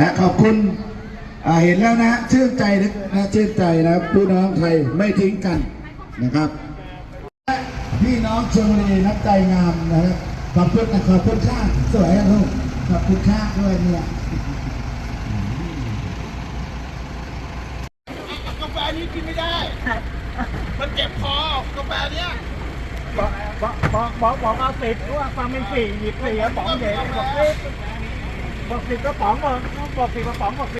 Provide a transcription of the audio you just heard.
นะขอบคุณเห็นแล้วนะชื่นใจนะชื่นใจนะพี่น้องไทยไม่ทิ้งกันนะครับ พี่น้องชลบุรีนักใจงามนะครับขอบคุณนะขอบคุณข้างสวยนะลูกขอบคุณข้างด้วยเนี่ยกาแฟนี้กินไม่ได้ มันเจ็บคอกาแฟเนี้ยบอกบอกบอกบอกบอกเอาสิบเพราะว่าฟังเป็นสี่หยิบสี่กระป๋องเด็กบอกสิบบอกสิบกระป๋องบอกบอกสิบกระป๋องบอกสิ